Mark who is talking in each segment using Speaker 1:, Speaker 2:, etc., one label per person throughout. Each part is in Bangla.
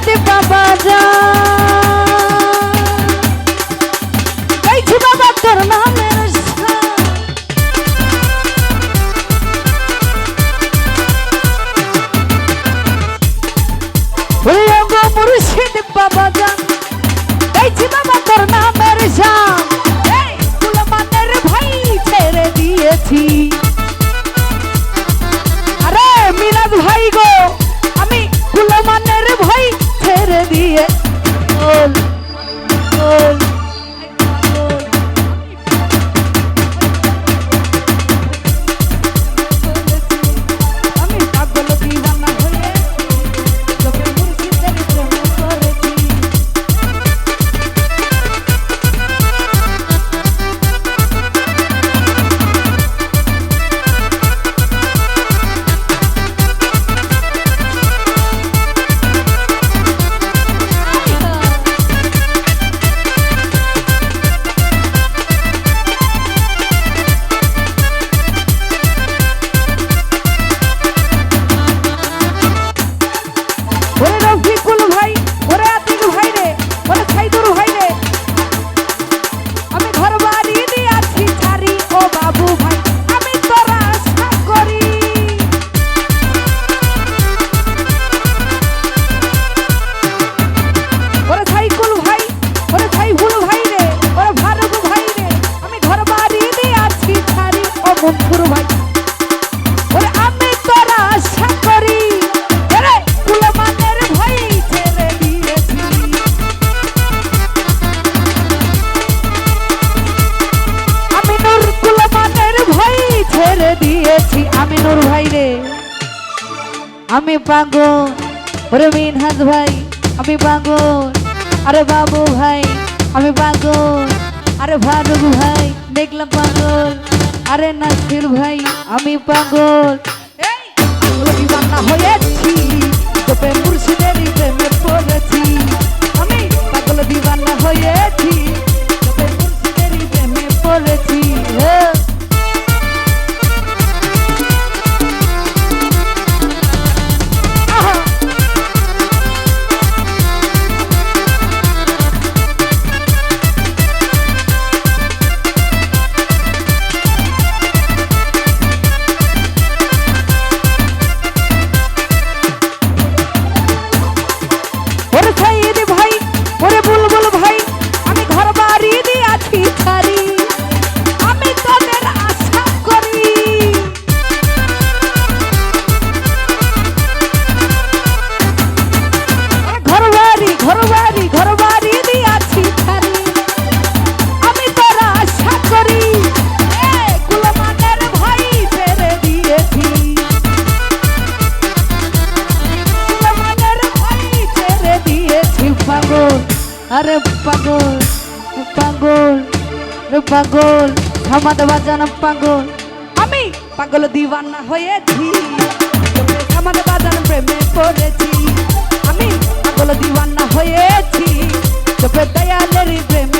Speaker 1: de babadão আমি পাগল রবীন হাস ভাই, আমি পাগল। আরে বাবু ভাই, আমি পাগল। আরে ফারুক ভাই, দেখলাম পাগল। আরে নাসির ভাই, আমি পাগল। এই পাগল হয়েছি তোকে মুর্শিদের প্রেমে আরে পাগল পাগল, রে পাগল থামাতে বাজানো পাগল। আমি পাগল দিওয়ানা হয়েছি থামাতে বাজানো প্রেমে পড়েছি। আমি পাগল দিওয়ানা হয়েছি, চোখে দয়ালের প্রেমে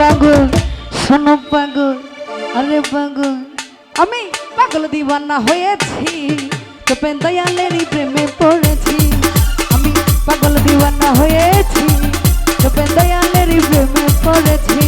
Speaker 1: পাগল শোনো পাগল, আরে পাগল। আমি পাগল দিবানা হয়েছি তোপেন দয়ালেরই প্রেমে পড়েছি। আমি পাগল দিবানা হয়েছি তোপেন দয়ালেরই প্রেমে পড়েছি।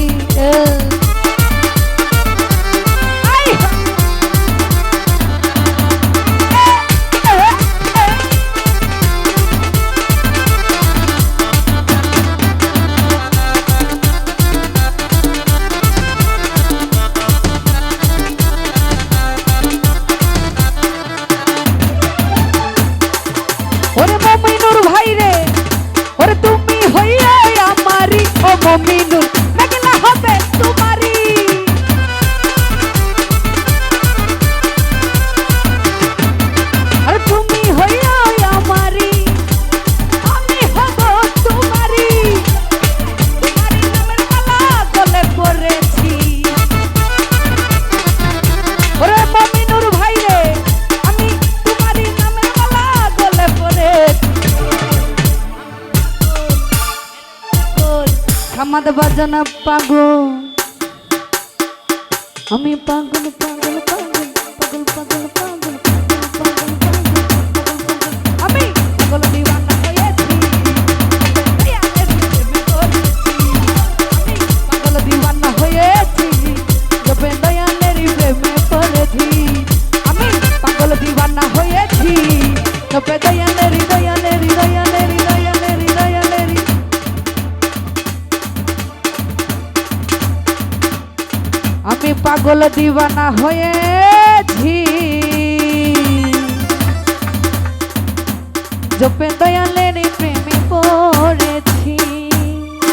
Speaker 1: বাজনা পাগল। আমি পাগল পাগল। পাগল দিবানা হয়েছি জপে দয়ালের প্রেম